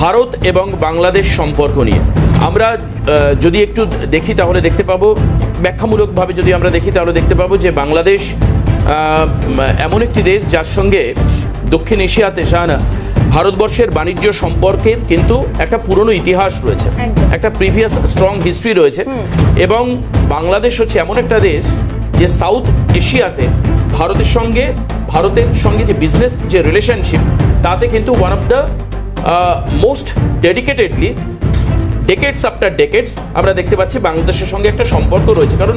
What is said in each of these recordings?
ভারত এবং বাংলাদেশ সম্পর্ক নিয়ে। আমরা যদি একটু দেখি তাহলে দেখতে পাবো ব্যাখ্যামূলকভাবে যদি আমরা দেখি তাহলে দেখতে পাবো যে বাংলাদেশ এমন একটি দেশ যার সঙ্গে দক্ষিণ এশিয়াতে শাহানা ভারতবর্ষের বাণিজ্য সম্পর্কের কিন্তু একটা পুরনো ইতিহাস রয়েছে। একটা প্রিভিয়াস স্ট্রং হিস্ট্রি রয়েছে। এবং বাংলাদেশ হচ্ছে এমন একটা দেশ যে সাউথ এশিয়াতে ভারতের সঙ্গে ভারতের সঙ্গে যে বিজনেস যে রিলেশনশিপ তাতে কিন্তু one of the most dedicatedly decades after decades আমরা দেখতে পাচ্ছি বাংলাদেশের সঙ্গে একটা সম্পর্ক রয়েছে। কারণ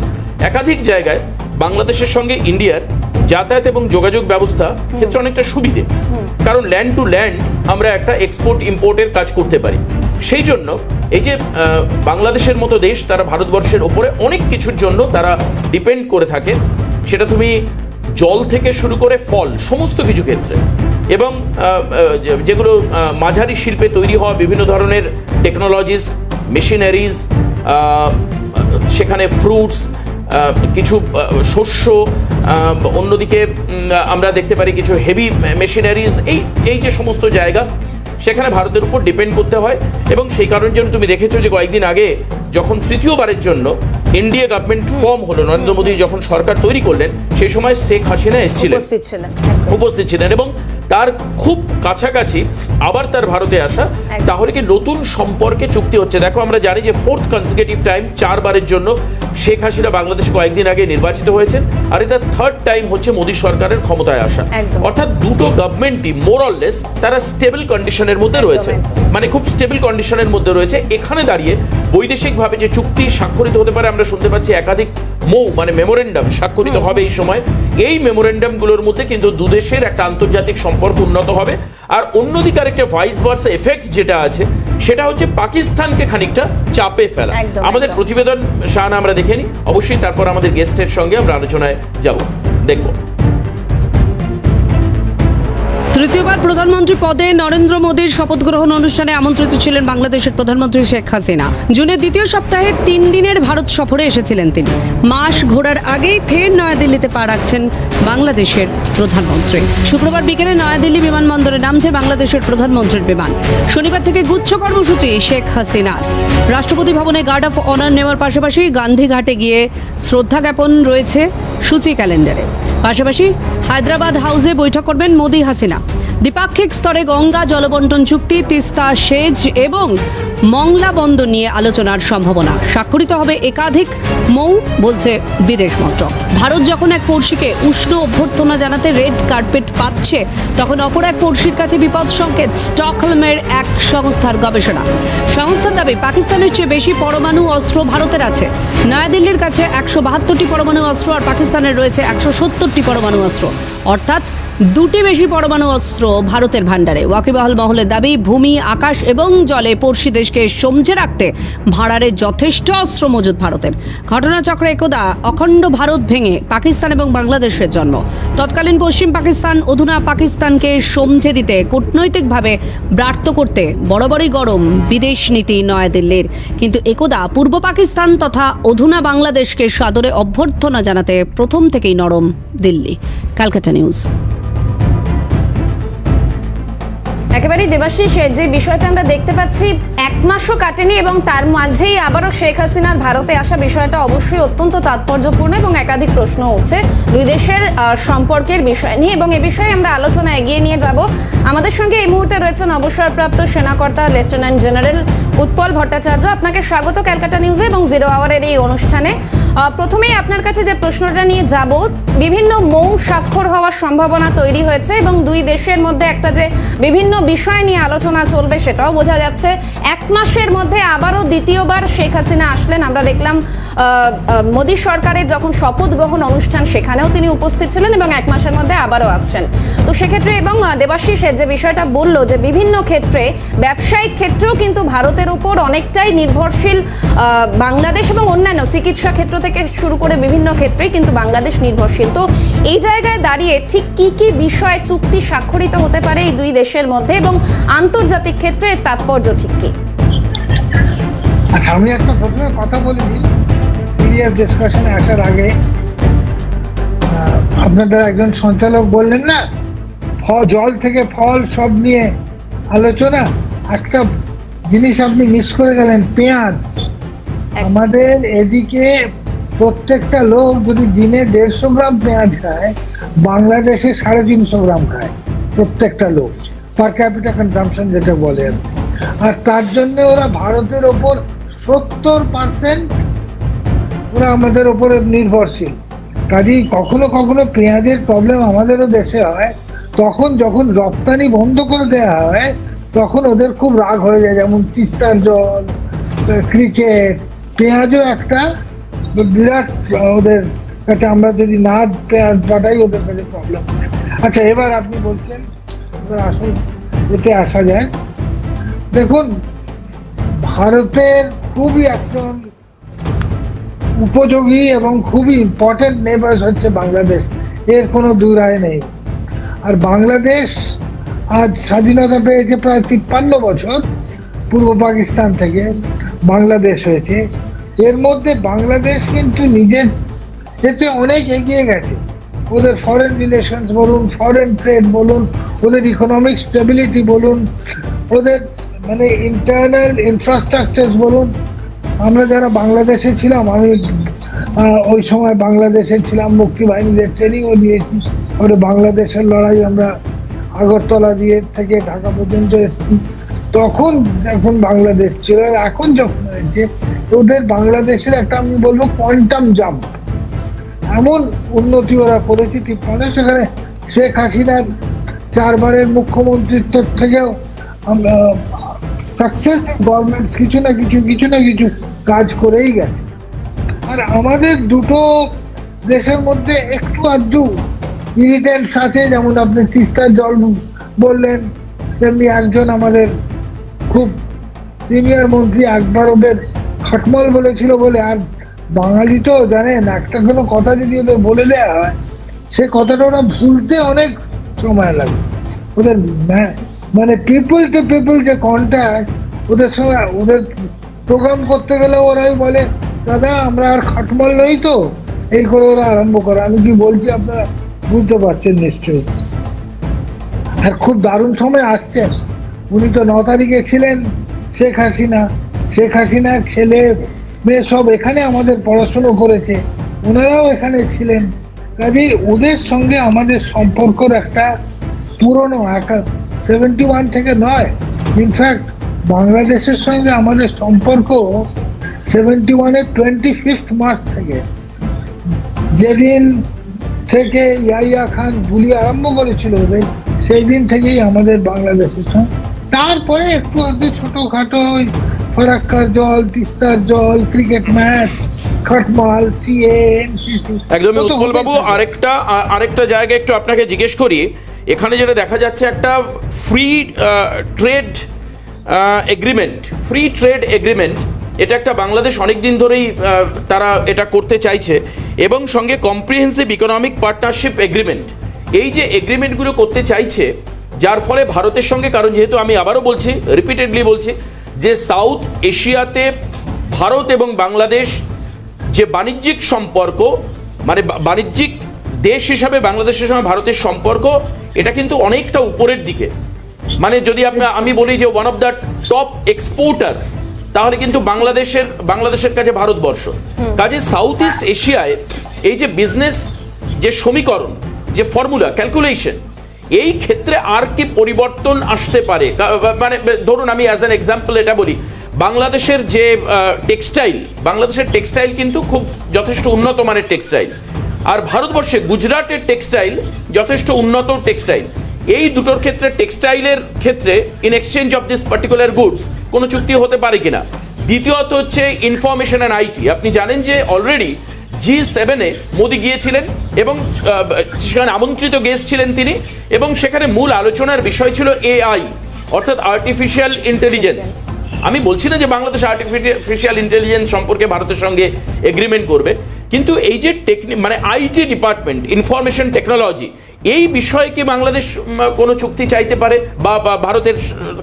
একাধিক জায়গায় বাংলাদেশের সঙ্গে ইন্ডিয়ার যাতায়াত এবং যোগাযোগ ব্যবস্থা ক্ষেত্রে অনেকটা সুবিধে। কারণ ল্যান্ড টু ল্যান্ড আমরা একটা এক্সপোর্ট ইম্পোর্টের কাজ করতে পারি। সেই জন্য এই যে বাংলাদেশের মতো দেশ, তারা ভারতবর্ষের ওপরে অনেক কিছুর জন্য তারা ডিপেন্ড করে থাকে। সেটা তুমি জল থেকে শুরু করে ফল, সমস্ত কিছু ক্ষেত্রে। এবং যেগুলো মাঝারি শিল্পে তৈরি হওয়া বিভিন্ন ধরনের টেকনোলজিস মেশিনারিজ সেখানে ফ্রুটস কিছু শস্য অন্যদিকে আমরা দেখতে পারি কিছু হেভি মেশিনারিজ এই এই যে সমস্ত জায়গা, সেখানে ভারতের উপর ডিপেন্ড করতে হয়। এবং সেই কারণের জন্য তুমি দেখেছ যে কয়েকদিন আগে, যখন তৃতীয়বারের জন্য এনডিএ গভর্নমেন্ট ফর্ম হলো নরেন্দ্র মোদী যখন সরকার তৈরি করলেন সেই সময় শেখ হাসিনা এসেছিলেন। উপস্থিত ছিলেন উপস্থিত ছিলেন এবং তার খুব কাছাকাছি আবার তার ভারতে আসা তাহলে কি নতুন সম্পর্কে চুক্তি হচ্ছে? দেখো আমরা জানি যে ফোর্থ কনসিকিউটিভ টাইম চারবারের জন্য শেখ হাসিনা বাংলাদেশে কয়েকদিন আগে নির্বাচিত হয়েছেন আর এটা থার্ড টাইম হচ্ছে মোদী সরকারের ক্ষমতায় আসা। অর্থাৎ দুটো গভর্নমেন্টই মোরললেস তারা স্টেবল কন্ডিশনের মধ্যে রয়েছে। মানে খুব স্টেবল কন্ডিশনের মধ্যে রয়েছে। এখানে দাঁড়িয়ে বৈদেশিকভাবে যে চুক্তি স্বাক্ষরিত হতে পারে আমরা শুনতে পাচ্ছি একাধিক মৌ মানে মেমোরেন্ডাম স্বাক্ষরিত হবে এই সময়। এই মেমোরেন্ডামগুলোর মধ্যে কিন্তু দুদেশের একটা আন্তর্জাতিক সম্পর্ক উন্নত হবে। আর অন্যদিকে আরেকটা ভাইস ভার্সা এফেক্ট যেটা আছে সেটা হচ্ছে পাকিস্তানকে খানিকটা চাপে ফেলা। আমাদের প্রতিবেদন শাহানা আমরা দেখে নিই। অবশ্যই তারপর আমাদের গেস্টের সঙ্গে আমরা আলোচনায় যাব। দেখব। তৃতীয়বার প্রধানমন্ত্রী পদে নরেন্দ্র মোদীর শপথ গ্রহণ অনুষ্ঠানে আমন্ত্রিত ছিলেন বাংলাদেশের প্রধানমন্ত্রী শেখ হাসিনা। জুনের দ্বিতীয় সপ্তাহে তিন দিনের ভারত সফরে এসেছিলেন তিনি। মাস ঘোরার আগেই ফের নয়াদিল্লিতে পা রাখছেন বাংলাদেশের প্রধানমন্ত্রী। শুক্রবার বিকেলে নয়াদিল্লি বিমানবন্দরে নামছে বাংলাদেশের প্রধানমন্ত্রীর বিমান। শনিবার থেকে গুচ্ছ কর্মসূচি শেখ হাসিনার। রাষ্ট্রপতি ভবনে গার্ড অফ অনার নেওয়ার পাশাপাশি গান্ধীঘাটে গিয়ে শ্রদ্ধা জ্ঞাপন রয়েছে সূচি ক্যালেন্ডারে। পাশাপাশি হায়দ্রাবাদ হাউসে বৈঠক করবেন মোদী হাসিনা। দ্বিপাক্ষিক স্তরে গঙ্গা জলবন্টন চুক্তি, তিস্তা সেজ এবং মংলা বন্দর নিয়ে আলোচনার সম্ভাবনা। স্বাক্ষরিত হবে একাধিক মৌ, বলছে বিদেশ মন্ত্রক। ভারত যখন এক পড়শিকে উষ্ণ অভ্যর্থনা জানাতে রেড কার্পেট পাচ্ছে, তখন অপর এক পড়শির কাছে বিপদ সংকেত, স্টকহোলমের এক সংস্থার গবেষণা। সংস্থার দাবি, পাকিস্তানের চেয়ে বেশি পরমাণু অস্ত্র ভারতের আছে। নয়াদিল্লির কাছে একশো বাহাত্তরটি পরমাণু অস্ত্র আর পাকিস্তানের রয়েছে একশো সত্তরটি পরমাণু অস্ত্র। অর্থাৎ দুটি বেশি পরমাণু অস্ত্র ভারতের ভাণ্ডারে। ওয়াকিবহাল মহলের দাবি, ভূমি, আকাশ এবং জলে পড়শি দেশকে সমঝে রাখতে ভাড়ারে যথেষ্ট অস্ত্র মজুদ ভারতের। ঘটনাচক্রে একদা অখণ্ড ভারত ভেঙে পাকিস্তান এবং বাংলাদেশের জন্ম। তৎকালীন পশ্চিম পাকিস্তান অধুনা পাকিস্তানকে সমঝে দিতে কূটনৈতিকভাবে ব্রাত্য করতে বরাবরই গরম বিদেশ নীতি নয়াদিল্লির। কিন্তু একদা পূর্ব পাকিস্তান তথা অধুনা বাংলাদেশকে সাদরে অভ্যর্থনা জানাতে প্রথম থেকেই নরম দিল্লি। ক্যালকাটা নিউজ। একেবারেই দেবাশিস যে বিষয়টা আমরা দেখতে পাচ্ছি, এক মাসও কাটেনি এবং তার মাঝেই আবারও শেখ হাসিনার ভারতে আসা বিষয়টা অবশ্যই অত্যন্ত তাৎপর্যপূর্ণ এবং একাধিক প্রশ্ন উঠছে দুই দেশের সম্পর্কের বিষয় নিয়ে এবং এ বিষয়ে আমরা আলোচনা এগিয়ে নিয়ে যাব। আমাদের সঙ্গে এই মুহূর্তে রয়েছেন অবসরপ্রাপ্ত সেনাকর্তা, লেফটেন্যান্ট জেনারেল উৎপল ভট্টাচার্য, আপনাকে স্বাগত ক্যালকাটা নিউজে এবং জিরো আওয়ারের এই অনুষ্ঠানে। প্রথমেই আপনার কাছে যে প্রশ্নটা নিয়ে যাব, বিভিন্ন মৌ স্বাক্ষর হওয়ার সম্ভাবনা তৈরি হয়েছে এবং দুই দেশের মধ্যে একটা যে বিভিন্ন বিষয় নিয়ে আলোচনা চলবে সেটাও বোঝা যাচ্ছে। এক মাসের মধ্যে আবারও দ্বিতীয়বার শেখ হাসিনা আসলেন। আমরা দেখলাম মোদী সরকারের যখন শপথ গ্রহণ অনুষ্ঠান, সেখানেও তিনি উপস্থিত ছিলেন এবং এক মাসের মধ্যে আবারও আসছেন। তো সেক্ষেত্রে এবং দেবাশিসের যে বিষয়টা বলল যে বিভিন্ন ক্ষেত্রে, ব্যবসায়িক ক্ষেত্রেও কিন্তু ভারতের উপর অনেকটাই নির্ভরশীল বাংলাদেশ এবং অন্যান্য চিকিৎসা ক্ষেত্র থেকে শুরু করে বিভিন্ন ক্ষেত্রেই কিন্তু বাংলাদেশ নির্ভরশীল। তো এই জায়গায় দাঁড়িয়ে ঠিক কি কি বিষয়ে চুক্তি স্বাক্ষরিত হতে পারে এই দুই দেশের মধ্যে এবং আন্তর্জাতিক ক্ষেত্রে এর তাৎপর্য ঠিক কি? আচ্ছা আমি একটা প্রথমে কথা বলে। সিরিয়াস ডিসকাশনে আসার আগে আপনাদের একজন সঞ্চালক বললেন না জল থেকে ফল সব নিয়ে আলোচনা, একটা জিনিস আপনি মিস করে গেলেন পেঁয়াজ। আমাদের এদিকে প্রত্যেকটা লোক যদি দিনে দেড়শো গ্রাম পেঁয়াজ খায় বাংলাদেশে সাড়ে তিনশো গ্রাম খায় প্রত্যেকটা লোক পার ক্যাপিটা কনজামশন যেটা বলে আর তার জন্য ওরা ভারতের ওপর সত্তর পার্সেন্ট ওরা আমাদের ওপরে নির্ভরশীল। কাজেই কখনো কখনো পেঁয়াজের প্রবলেম আমাদেরও দেশে হয়। তখন যখন রপ্তানি বন্ধ করে দেওয়া হয় তখন ওদের খুব রাগ হয়ে যায়, যেমন তিস্তার জল ক্রিকেট পেঁয়াজও একটা বিরাট, ওদের কাছে আমরা যদি না পেঁয়াজ পাঠাই ওদের কাছে প্রবলেম আচ্ছা এবার আপনি বলছেন, এবার আসল এতে আসা যায়। দেখুন, ভারতের খুবই একজন উপযোগী এবং খুবই ইম্পর্টেন্ট নেবার্স হচ্ছে বাংলাদেশ। এর কোনো দুরায় নেই। আর বাংলাদেশ আজ স্বাধীনতা পেয়েছে প্রায় তিপ্পান্ন বছর পূর্ব পাকিস্তান থেকে বাংলাদেশ হয়েছে। এর মধ্যে বাংলাদেশ কিন্তু নিজের এতে অনেক এগিয়ে গেছে। ওদের ফরেন রিলেশনস বলুন ফরেন ট্রেড বলুন, ওদের ইকোনমিক স্টেবিলিটি বলুন, ওদের মানে ইন্টারনাল ইনফ্রাস্ট্রাকচার বলুন। আমরা যারা বাংলাদেশে ছিলাম, আমি ওই সময় বাংলাদেশে ছিলাম মুক্তি বাহিনীদের ট্রেনিংও দিয়েছি। পরে বাংলাদেশের লড়াই আমরা আগরতলা দিয়ে থেকে ঢাকা পর্যন্ত এসেছি। তখন যখন বাংলাদেশ ছিল, আর এখন যখন হয়েছে, ওদের বাংলাদেশের একটা আমি বলব কোয়ান্টাম জাম্প এমন উন্নতি ওরা করেছে তিপ্পান্ন সেখানে শেখ হাসিনার চারবারের মুখ্যমন্ত্রিত্ব থেকেও সাকসেস গভর্নমেন্ট কিছু না কিছু কিছু না কিছু কাজ করেই গেছে। আর আমাদের দুটো দেশের মধ্যে একটু আধটু ইরিটেন্টস আছে যেমন আপনি তিস্তার জল বললেন, তেমনি একজন আমাদের খুব সিনিয়র মন্ত্রী আকবর ওদের খটমল বলেছিল বলে। আর বাঙালি তো জানেন, একটা কোনো কথা যদি ওদের বলে দেওয়া হয়, সে কথাটা ওরা ভুলতে অনেক সময় লাগে। ওদের মানে পিপল টু পিপল যে কন্ট্যাক্ট ওদের সঙ্গে ওদের প্রোগ্রাম করতে গেলে ওরাই বলে, দাদা, আমরা আর খটমল নই তো, এই করে ওরা আরম্ভ করে। আমি কি বলছি আপনারা? বুঝতে পারছেন নিশ্চয়ই। আর খুব দারুণ সময় আসছেন উনি তো ন তারিখে ছিলেন, শেখ হাসিনা। শেখ হাসিনার ছেলে, মেয়ে সব এখানে আমাদের পড়াশুনো করেছে। ওনারাও এখানে ছিলেন। কাজেই ওদের সঙ্গে আমাদের সম্পর্কর একটা পুরনো একটা সেভেন্টি ওয়ান থেকে নয়। ইনফ্যাক্ট বাংলাদেশের সঙ্গে আমাদের সম্পর্ক সেভেন্টি ওয়ানের টোয়েন্টি ফিফথ মার্চ থেকে। যেদিন থেকে ইয়াইয়া খান গুলি আরম্ভ করেছিল ওদের সেই দিন থেকেই আমাদের বাংলাদেশের সঙ্গে তারপরে একটু আধটু ছোটখাটো ওই ফরাক্কার জল তিস্তার জল ক্রিকেট ম্যাচ খটমাল সিএ এনসিসি একদমই উৎপল বাবু আরেকটা একটু আপনাকে জিজ্ঞেস করি এখানে যেটা দেখা যাচ্ছে একটা free trade agreement free trade agreement এটা একটা বাংলাদেশ অনেক দিন ধরেই তারা এটা করতে চাইছে। এবং সঙ্গে কম্প্রিহেন্সিভ ইকোনমিক পার্টনারশিপ এগ্রিমেন্ট এই যে এগ্রিমেন্টগুলো করতে চাইছে, যার ফলে ভারতের সঙ্গে, কারণ যেহেতু আমি আবারও বলছি রিপিটেডলি বলছি, যে সাউথ এশিয়াতে ভারত এবং বাংলাদেশ যে বাণিজ্যিক সম্পর্ক মানে বাণিজ্যিক দেশ হিসাবে বাংলাদেশের সঙ্গে ভারতের সম্পর্ক, এটা কিন্তু অনেকটা উপরের দিকে। মানে যদি আমি বলি যে one of the top exporter তাহলে কিন্তু বাংলাদেশের বাংলাদেশের কাছে ভারতবর্ষ। কাজে সাউথ ইস্ট এশিয়ায় এই যে বিজনেস যে সমীকরণ যে ফর্মুলা ক্যালকুলেশন এই ক্ষেত্রে আর কি পরিবর্তন আসতে পারে? মানে ধরুন আমি অ্যাজ অ্যান এক্সাম্পল এটা বলি। বাংলাদেশের যে টেক্সটাইল বাংলাদেশের টেক্সটাইল কিন্তু খুব যথেষ্ট উন্নত মানের টেক্সটাইল আর ভারতবর্ষে গুজরাটের টেক্সটাইল যথেষ্ট উন্নত টেক্সটাইল এই দুটোর ক্ষেত্রে টেক্সটাইলের ক্ষেত্রে in exchange of this particular goods কোনো চুক্তি হতে পারে কিনা? দ্বিতীয়ত হচ্ছে ইনফরমেশন অ্যান্ড আইটি আপনি জানেন যে অলরেডি জি সেভেনে মোদি গিয়েছিলেন এবং সেখানে আমন্ত্রিত গেস্ট ছিলেন তিনি এবং সেখানে মূল আলোচনার বিষয় ছিল এআই অর্থাৎ আর্টিফিশিয়াল ইন্টেলিজেন্স আমি বলছি না যে বাংলাদেশ আর্টিফিশিয়াল ইন্টেলিজেন্স সম্পর্কে ভারতের সঙ্গে এগ্রিমেন্ট করবে, কিন্তু এই যে টেকনি মানে আইটি ডিপার্টমেন্ট ইনফরমেশন টেকনোলজি এই বিষয়ে কি বাংলাদেশ কোনো চুক্তি চাইতে পারে? বা ভারতের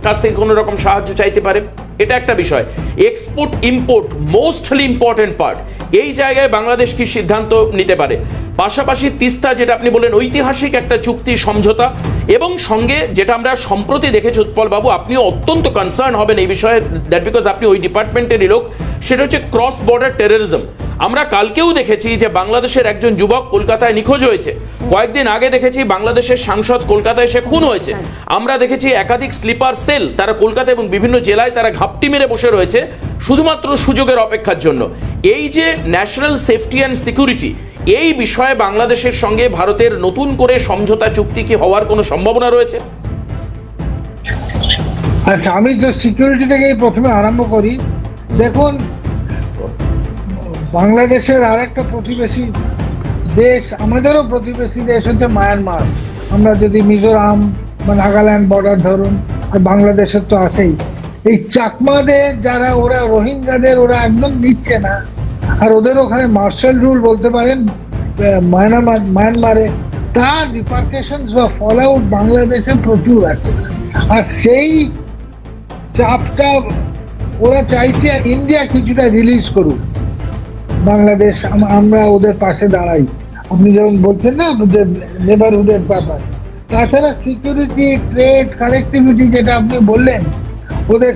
কাছ থেকে কোনো রকম সাহায্য চাইতে পারে? এটা একটা বিষয়। Export import mostly important part এই জায়গায় বাংলাদেশ কি সিদ্ধান্ত নিতে পারে? পাশাপাশি তিস্তা, যেটা আপনি বললেন, ঐতিহাসিক একটা চুক্তি সমঝোতা। এবং সঙ্গে যেটা আমরা সম্প্রতি দেখেছি, উৎপল বাবু, আপনিও অত্যন্ত কনসার্ন হবেন এই বিষয়ে দ্যাট বিকজ আপনি ওই ডিপার্টমেন্টেরই লোক, সেটা হচ্ছে ক্রস বর্ডার টেরোরিজম আমরা কালকেও দেখেছি যে বাংলাদেশের একজন যুবক কলকাতায় নিখোঁজ হয়েছে। কয়েকদিন আগে দেখেছি বাংলাদেশের সাংসদ কলকাতায় সে খুন হয়েছে। আমরা দেখেছি একাধিক স্লিপার সেল তারা কলকাতা এবং বিভিন্ন জেলায় তারা ঘাপটি মেরে বসে রয়েছে শুধুমাত্র সুযোগের অপেক্ষার জন্য। এই যে ন্যাশনাল সেফটি অ্যান্ড সিকিউরিটি এই বিষয়ে বাংলাদেশের সঙ্গে ভারতের নতুন করে সমঝোতা চুক্তি কি হওয়ার কোনো সম্ভাবনা রয়েছে? আচ্ছা আমি তো সিকিউরিটি থেকেই প্রথমে আরম্ভ করি দেখুন বাংলাদেশের আর একটা প্রতিবেশী দেশ, আমাদেরও প্রতিবেশী দেশ হচ্ছে মায়ানমার আমরা যদি মিজোরাম বা নাগাল্যান্ড বর্ডার ধরুন বাংলাদেশের তো আছেই। এই চাকমাদের যারা, ওরা রোহিঙ্গাদের ওরা একদম নিচ্ছে না। আর ওদের ওখানে মার্শাল রুল বলতে পারেন মায়ানমার মায়ানমারে তার ডিপার্কেশন বা ফল আউট বাংলাদেশে প্রচুর আছে। আর সেই চাপটা ওরা চাইছে ইন্ডিয়া কিছুটা রিলিজ করুক। বাংলাদেশ আমরা ওদের পাশে দাঁড়াই। আপনি যেমন বলছেন না যে নেবারহুডের ব্যাপার। তাছাড়া সিকিউরিটি ট্রেড কানেক্টিভিটি যেটা আপনি বললেন, ওদের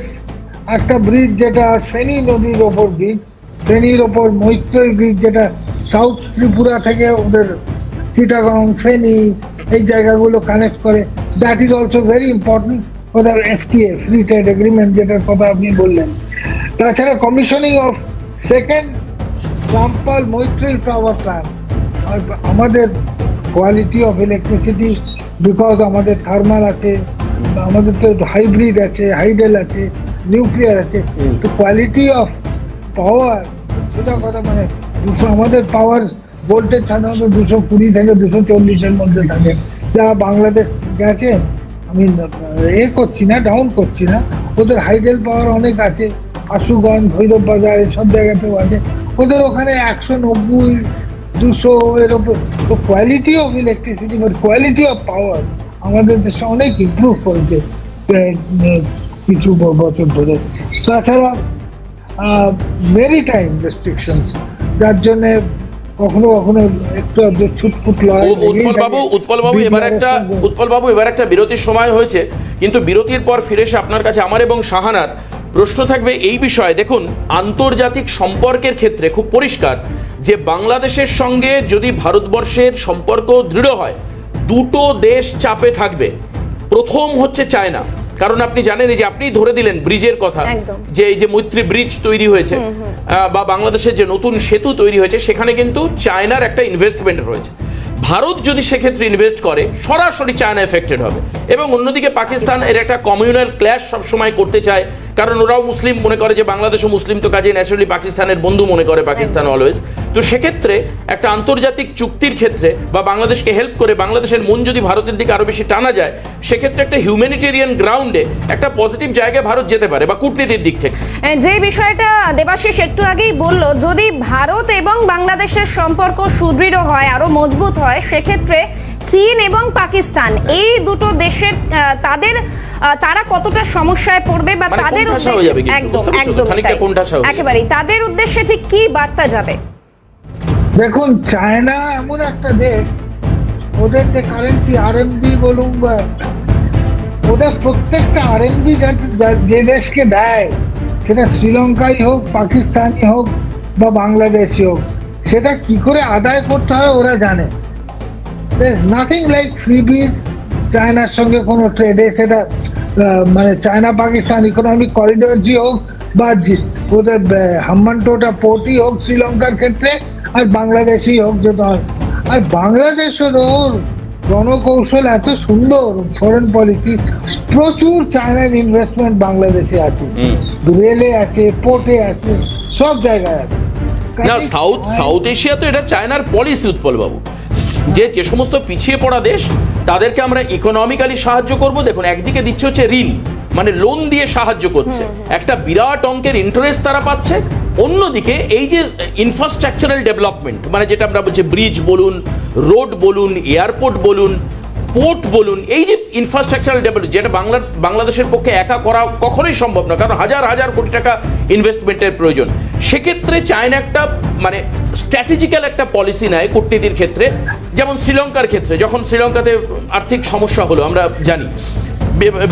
একটা ব্রিজ যেটা ফেনী নদীর ওপর ব্রিজ ফেনীর ওপর মৈত্রী ব্রিজ যেটা সাউথ ত্রিপুরা থেকে ওদের চিটাগং, ফেনী, এই জায়গাগুলো কানেক্ট করে। That is also very important ওদের এফটিএ ফ্রি ট্রেড এগ্রিমেন্ট যেটার কথা আপনি বললেন। তাছাড়া commissioning of second Rampal Maitree power plant আমাদের কোয়ালিটি অফ ইলেকট্রিসিটি বিকজ আমাদের থার্মাল আছে আমাদের তো হাইব্রিড আছে হাইডেল আছে নিউক্লিয়ার আছে তো কোয়ালিটি অফ পাওয়ার সেটা কথা মানে দুশো আমাদের পাওয়ার ভোল্টেজ সাধারণত দুশো কুড়ি থেকে দুশো চল্লিশের মধ্যে থাকে। যা বাংলাদেশ গেছে আমি এ করছি না ডাউন করছি না। ওদের হাইডেল পাওয়ার অনেক আছে আশুগঞ্জ ভৈরব বাজার এসব জায়গাতেও আছে। ওদের ওখানে একশো নব্বই দুশো এর তো quality of electricity but quality of power আমাদের দেশে অনেক ইম্প্রুভ করেছে কিছু বছর ধরে। তাছাড়া মেরি টাইম রেস্ট্রিকশনস যার জন্যে কখনো কখনো একটু ছুটফুট লড়াই উৎপল বাবু উৎপল বাবু এবার একটা উৎপল বাবু এবার একটা বিরতির সময় হয়েছে কিন্তু বিরতির পর ফিরে এসে আপনার কাছে আমার এবং শাহানার প্রশ্ন থাকবে এই বিষয়ে। দেখুন আন্তর্জাতিক সম্পর্কের ক্ষেত্রে খুব পরিষ্কার যে বাংলাদেশের সঙ্গে যদি ভারতবর্ষের সম্পর্ক দৃঢ় হয় দুটো দেশ চাপে থাকবে। প্রথম হচ্ছে চায়না। কারণ আপনি জানেন যে আপনি ধরে দিলেন ব্রিজের কথা যে এই যে মৈত্রী ব্রিজ তৈরি হয়েছে বা বাংলাদেশের যে নতুন সেতু তৈরি হয়েছে সেখানে কিন্তু চায়নার একটা ইনভেস্টমেন্ট রয়েছে। ভারত যদি সেক্ষেত্রে ইনভেস্ট করে সরাসরি চায়না এফেক্টেড হবে। এবং অন্যদিকে পাকিস্তান এর একটা কমিউনাল ক্ল্যাশ সবসময় করতে চায় কারণ ওরাও মুসলিম মনে করে যে বাংলাদেশও মুসলিম তো কাজে ন্যাচারালি পাকিস্তানের বন্ধু মনে করে পাকিস্তান অলওয়েজ তো সেক্ষেত্রে একটা আন্তর্জাতিক চুক্তির ক্ষেত্রে বা বাংলাদেশকে হেল্প করে বাংলাদেশের মন যদি ভারতের দিকে আরও বেশি টানা যায় সেক্ষেত্রে একটা হিউম্যানিটেরিয়ান গ্রাউন্ডে একটা পজিটিভ জায়গায় ভারত যেতে পারে বা কূটনীতির দিক থেকে। যে বিষয়টা দেবাশিস একটু আগেই বলল যদি ভারত এবং বাংলাদেশের সম্পর্ক সুদৃঢ় হয় আরও মজবুত হয় সেক্ষেত্রে চীন এবং পাকিস্তান এই দুটো দেশের তাদের তারা কতটা সমস্যায় পড়বে বা মানে তাদের হয়ে একদম? একদম হয়ে। একেবারেই। তাদের উদ্দেশ্যে ঠিক কি বার্তা যাবে? দেখুন চায়না এমন একটা দেশ ওদের যে কারেন্সি আরএমবি বলুন বা ওদের প্রত্যেকটা আরএমবি যে দেশকে দেয় সেটা শ্রীলঙ্কাই হোক পাকিস্তানই হোক বা বাংলাদেশই হোক সেটা কি করে আদায় করতে হয় ওরা জানে। নাথিং লাইক ফ্রিবিজ চায়নার সঙ্গে কোনো ট্রেডে সেটা মানে চায়না পাকিস্তান ইকোনমিক করিডোর জি হোক বা ওদের হাম্মানটোটা পোর্টই হোক শ্রীলঙ্কার ক্ষেত্রে আর বাংলাদেশই হোক যেটা হয় আর বাংলাদেশেরও রণকৌশল এত সুন্দর ফরেন পলিসি প্রচুর চায়নার ইনভেস্টমেন্ট বাংলাদেশে আছে। রেলে আছে পোর্টে আছে সব জায়গায় আছে। না সাউথ সাউথ এশিয়া তো এটা চায়নার পলিসি উৎপল বাবু যে যে সমস্ত পিছিয়ে পড়া দেশ তাদেরকে আমরা ইকোনমিক্যালি সাহায্য করব। দেখুন একদিকে দিচ্ছে হচ্ছে ঋণ মানে লোন দিয়ে সাহায্য করছে। একটা বিরাট অঙ্কের ইন্টারেস্ট তারা পাচ্ছে। অন্যদিকে এই যে ইনফ্রাস্ট্রাকচারাল ডেভেলপমেন্ট মানে যেটা আমরা বলছি ব্রিজ বলুন রোড বলুন এয়ারপোর্ট বলুন পোর্ট বলুন, এই যে ইনফ্রাস্ট্রাকচারাল ডেভেলপ যেটা বাংলার বাংলাদেশের পক্ষে একা করা কখনোই সম্ভব না, কারণ হাজার হাজার কোটি টাকা ইনভেস্টমেন্টের প্রয়োজন। সেক্ষেত্রে চায়না একটা মানে স্ট্র্যাটেজিক্যাল একটা পলিসি নেয় কূটনীতির ক্ষেত্রে, যেমন শ্রীলঙ্কার ক্ষেত্রে, যখন শ্রীলঙ্কাতে আর্থিক সমস্যা হলো, আমরা জানি।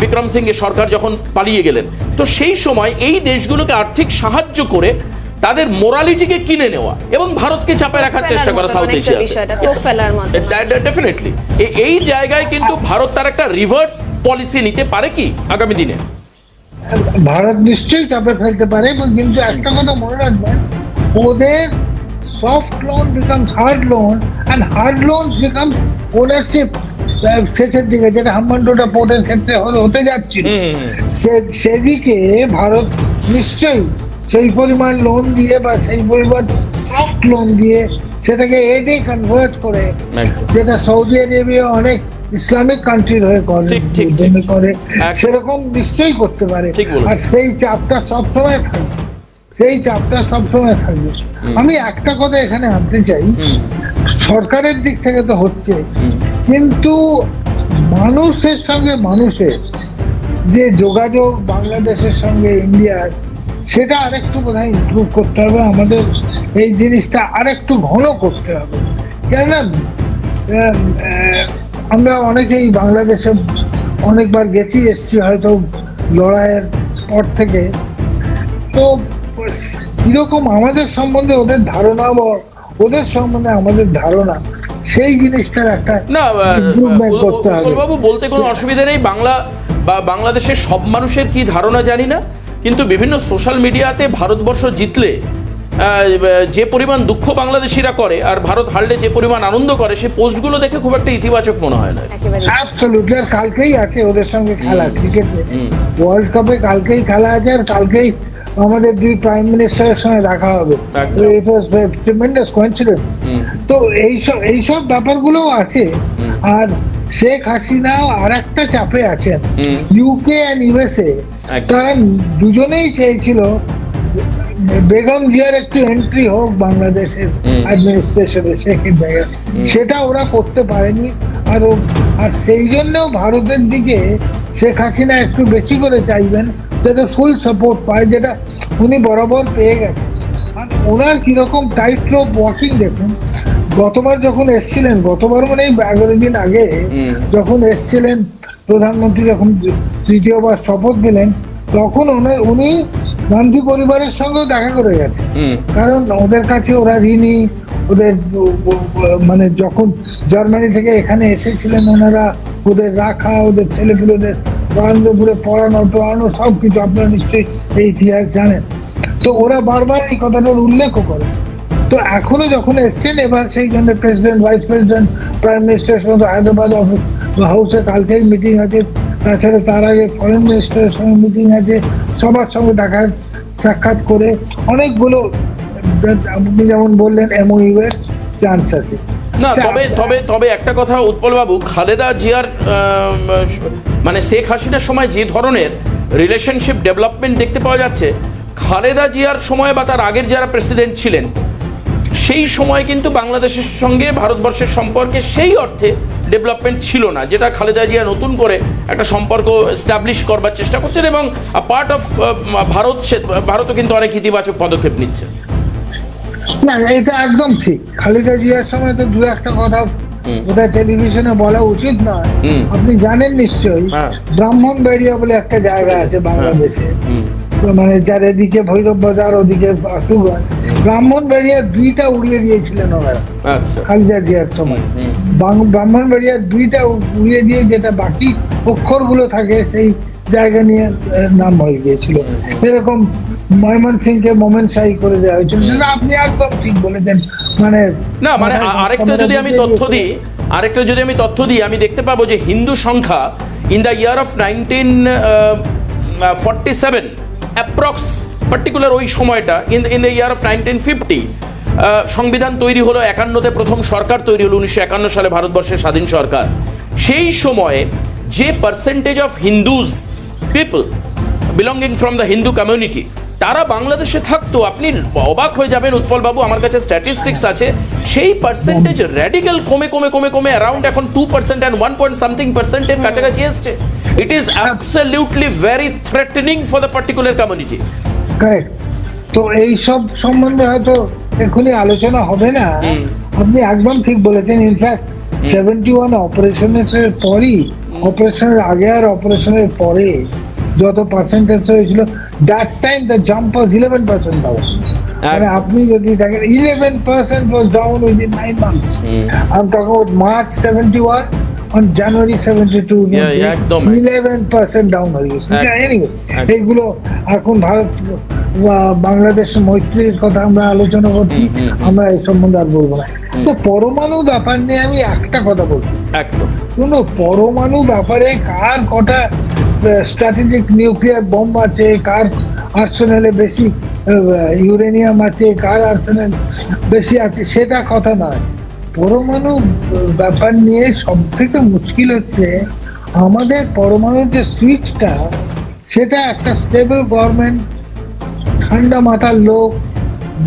বিক্রম সিংহে সরকার যখন পালিয়ে গেলেন, তো সেই সময় এই দেশগুলোকে আর্থিক সাহায্য করে তাদের মোরালিটিকে কিনে নেওয়া এবং ভারতকে চাপে রাখার চেষ্টা করা সাউথ মতো। ডেফিনেটলি এই জায়গায় কিন্তু ভারত তার একটা রিভার্স পলিসি নিতে পারে কি আগামী দিনে? ভারত নিশ্চয়ই চাপে ফেলতে পারে এবং কিন্তু একটা কথা মনে রাখবেন ওদের soft loan become hard loan and hard loan become ownership শেষের দিকে যেটা হাম্বানটোটা পোর্টের ক্ষেত্রে হতে যাচ্ছে সে সেদিকে ভারত নিশ্চয়ই সেই পরিমাণ লোন দিয়ে বা সেই পরিমাণ সফট লোন দিয়ে সেটাকে এডে কনভার্ট করে যেটা সৌদি আরবিয়া অনেক ইসলামিক কান্ট্রির হয়ে করে। করে সেরকম নিশ্চয়ই করতে পারে। আর সেই চাপটা সবসময় থাকবে। সেই চাপটা সবসময় থাকবে। আমি একটা কথা এখানে আনতে চাই। সরকারের দিক থেকে তো হচ্ছে। কিন্তু মানুষের সঙ্গে মানুষের যে যোগাযোগ বাংলাদেশের সঙ্গে ইন্ডিয়ার সেটা আরেকটু বোধহয় ইমপ্রুভ করতে হবে আমাদের এই জিনিসটা আরেকটু ঘন করতে হবে। কেননা আমরা অনেকেই বাংলাদেশে অনেকবার গেছি এসছি হয়তো লড়াইয়ের পর থেকে। তো কীরকম আমাদের সম্বন্ধে ওদের ধারণা বা ওদের সম্বন্ধে আমাদের ধারণা সেই জিনিসটার একটা না বাবু বলতে কোনো অসুবিধা নেই বাংলা বা বাংলাদেশের সব মানুষের কি ধারণা জানি না। কিন্তু বিভিন্ন সোশ্যাল মিডিয়াতে ভারতবর্ষ জিতলে যে পরিমাণ দুঃখ বাংলাদেশিরা করে আর ভারত হারলে যে পরিমাণ আনন্দ করে সেই পোস্টগুলো দেখে খুব একটা ইতিবাচক মনে হয় না। অ্যাবসলিউটলি আর কালকেই আছে ওদের সঙ্গে খেলা ক্রিকেটে ওয়ার্ল্ড কাপে কালকেই খেলা আছে আর কালকেই আমাদের দুই প্রাইম মিনিস্টারের সঙ্গে দেখা হবে। একদম। ইট ওয়াজ ট্রিমেন্ডাস কোইন্সিডেন্স তো এইসব এইসব ব্যাপারগুলোও আছে। আর শেখ হাসিনা আর একটা চাপে আছেন। UK and USA. তারা দুজনেই চেয়েছিল বেগম জিয়ার একটু এন্ট্রি হোক বাংলাদেশের। অ্যাডমিনিস্ট্রেশনে শেখের জায়গায় সেটা ওরা করতে পারেনি আর ও- আর সেই জন্যও ভারতের দিকে শেখ হাসিনা একটু বেশি করে চাইবেন যাতে ফুল সাপোর্ট পায় যেটা উনি বরাবর পেয়ে গেছেন আর ওনার কীরকম টাইট রোপ ওয়াকিং দেখুন গতবার যখন এসছিলেন গতবার মানে এগারো দিন আগে যখন এসছিলেন প্রধানমন্ত্রী যখন তৃতীয়বার শপথ দিলেন তখন ওনার উনি গান্ধী পরিবারের সঙ্গেও দেখা করে গেছে কারণ ওদের কাছে ওরা ঋণী ওদের মানে যখন জার্মানি থেকে এখানে এসেছিলেন ওনারা ওদের রাখা ওদের ছেলেপুলেদের নরেন্দ্রপুরে পড়ানো টড়ানো সব কিছু আপনারা নিশ্চয়ই এই ইতিহাস জানেন। তো ওরা বারবার এই কথাটার উল্লেখও করে তো এখনও যখন এসছেন এবার সেই জন্য প্রেসিডেন্ট ভাইস প্রেসিডেন্ট প্রাইম মিনিস্টারের সঙ্গে হায়দ্রাবাদ অফিস হাউসে কালকেই মিটিং আছে। তাছাড়া তার আগে ফরেন মিনিস্টারের সঙ্গে মিটিং আছে। সবার সঙ্গে দেখা সাক্ষাৎ করে অনেকগুলো আপনি যেমন বললেন এমওইউ এর চান্স আছে। না আচ্ছা, তবে তবে তবে একটা কথা উৎপল বাবু খালেদা জিয়ার মানে শেখ হাসিনার সময় যে ধরনের রিলেশনশিপ ডেভেলপমেন্ট দেখতে পাওয়া যাচ্ছে খালেদা জিয়ার সময় বা তার আগের যারা প্রেসিডেন্ট ছিলেন সেই সময় কিন্তু বাংলাদেশের সঙ্গে ভারতবর্ষের সম্পর্কে সেই অর্থে ডেভেলপমেন্ট ছিল না যেটা খালেদা জিয়া নতুন করে একটা সম্পর্ক এস্টাবলিশ করবার চেষ্টা করছেন এবং পার্ট অফ ভারত ভারতও কিন্তু অনেক ইতিবাচক পদক্ষেপ নিচ্ছে। না এটা একদম ঠিক। খালেদা জিয়ার সময় তো দু একটা কথা ওটা টেলিভিশনে বলা উচিত নয়। আপনি জানেন নিশ্চয়ই হ্যাঁ। ব্রাহ্মণবাড়িয়া বলে একটা জায়গা আছে বাংলাদেশে। মানে যার এদিকে ভৈরব বাজার ওদিকে ব্রাহ্মণ ব্রাহ্মণবাড়িয়া দুইটা উড়িয়ে দিয়েছিলেন ওনারা আচ্ছা। খালেদা জিয়ার সময়। হুম। বাং- ব্রাহ্মণবাড়িয়া দুইটা উড়িয়ে দিয়ে যেটা বাকি অক্ষরগুলো থাকে সেই জায়গা নিয়ে নাম হয়ে গিয়েছিল। এরকম ময়মন সিংকে মোমেন শাহী করে দেওয়া হয়েছিল। আপনি একদম ঠিক বলেছেন। মানে না মানে আরেকটা যদি আমি তথ্য দিই আরেকটা যদি আমি তথ্য দিই আমি দেখতে পাবো যে হিন্দু সংখ্যা in the year of nineteen forty seven approx particular ওই সময়টা in in the year of nineteen fifty সংবিধান তৈরি হলো একান্নতে প্রথম সরকার তৈরি হলো উনিশশো একান্ন সালে ভারতবর্ষের স্বাধীন সরকার। সেই সময়ে যে percentage of Hindus people belonging from the Hindu community তারা বাংলাদেশে থাকতো আপনি অবাক হয়ে যাবেন উৎপল বাবু আমার কাছে স্ট্যাটিস্টিক্স আছে। সেই পার্সেন্টেজ র্যাডিক্যাল কমে কমে কমে কমে অ্যারাউন্ড এখন two percent and one point something পার্সেন্টের কাছাকাছি এসছে। It is absolutely very threatening for the particular community correct তো এই সব সম্বন্ধে হয়তো এখনই আলোচনা হবে না। আপনি একদম ঠিক বলেছেন। ইনফ্যাক্ট সেভেন্টি ওয়ান অপারেশনের পরই অপারেশনের আগে আর অপারেশনের পরে যত পার্সেন্টেজ হয়েছিল that time the jump was eleven percent down মানে আপনি যদি দেখেন eleven percent was down within nine months I am talking about March seventy one on January seventy two. Eleven percent down হয়ে গেছে। এনিওয়ে এইগুলো এখন ভারত বাংলাদেশ মৈত্রীর কথা আমরা আলোচনা করছি আমরা এই সম্বন্ধে আর বলব না। তো পরমাণু ব্যাপার নিয়ে আমি একটা কথা বলছি। একদম। শুনো পরমাণু ব্যাপারে কার কটা স্ট্র্যাটেজিক নিউক্লিয়ার বোম আছে, কার আর্সেনালে বেশি ইউরেনিয়াম আছে, কার আর্সেনাল বেশি আছে, সেটা কথা নয়। পরমাণু ব্যাপার নিয়ে সব থেকে মুশকিল হচ্ছে, আমাদের পরমাণুর যে সুইচটা সেটা একটা স্টেবল গভর্নমেন্ট ঠান্ডা মাথার লোক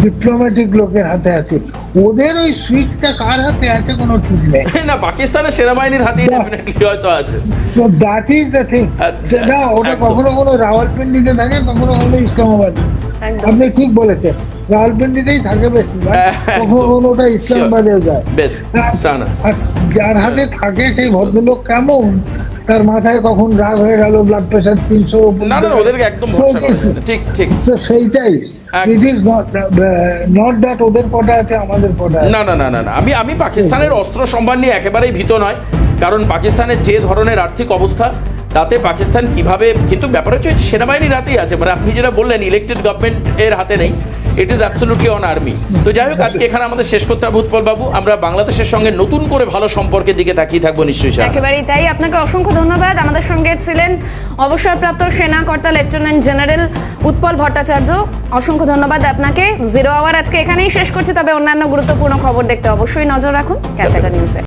ডিপ্লোম্যাটিক লোকের হাতে আছে। ওদের ওই সুইচটা কার হাতে আছে কোনো ঠিক নেই। না পাকিস্তানের সেনাবাহিনীর হাতেই. ডেফিনেটলি হয়তো আছে। তো দ্যাট ইজ দ্য থিং সেটা ওটা। কখনো কোনো রাওয়ালপিন্ডিতে থাকে কখনো কখনো ইসলামাবাদ। আপনি ঠিক বলেছেন রাওয়ালপিন্ডিতেই থাকে বেশি একদম। কখনো কখনো ওটা ইসলামাবাদেও যায়। বেশ আর যার হাতে থাকে সেই ভদ্রলোক কেমন তার মাথায় কখন রাগ হয়ে গেল ব্লাড প্রেশার তিনশো না না ওদেরকে একদম না। ঠিক ঠিক। সেইটাই। It is not not that ওদের কটা আছে আমাদের কটা না না না না না। আমি আমি পাকিস্তানের অস্ত্র সম্ভার নিয়ে একেবারেই ভীত নয়। কারণ পাকিস্তানের যে ধরনের আর্থিক অবস্থা তাতে পাকিস্তান কীভাবে কিন্তু ব্যাপার হচ্ছে সেনাবাহিনীর হাতেই আছে মানে আপনি যেটা বললেন ইলেকটেড গভর্নমেন্ট এর হাতে নেই। It is absolutely on army তো যাই হোক, আজকে এখানে আমাদের শেষ করতে হবে উৎপল বাবু। আমরা বাংলাদেশের সঙ্গে নতুন করে ভালো সম্পর্কের দিকে তাকিয়ে থাকব নিশ্চয়ই। একেবারেই তাই। আপনাকে অসংখ্য ধন্যবাদ। আমাদের সঙ্গে ছিলেন অবসরপ্রাপ্ত সেনা কর্তা লেফটেন্যান্ট জেনারেল উৎপল ভট্টাচার্য। অসংখ্য ধন্যবাদ আপনাকে। জিরো আওয়ার আজকে এখানেই শেষ করছি। তবে অন্যান্য গুরুত্বপূর্ণ খবর দেখতে অবশ্যই নজর রাখুন। ক্যালকাটা নিউজে।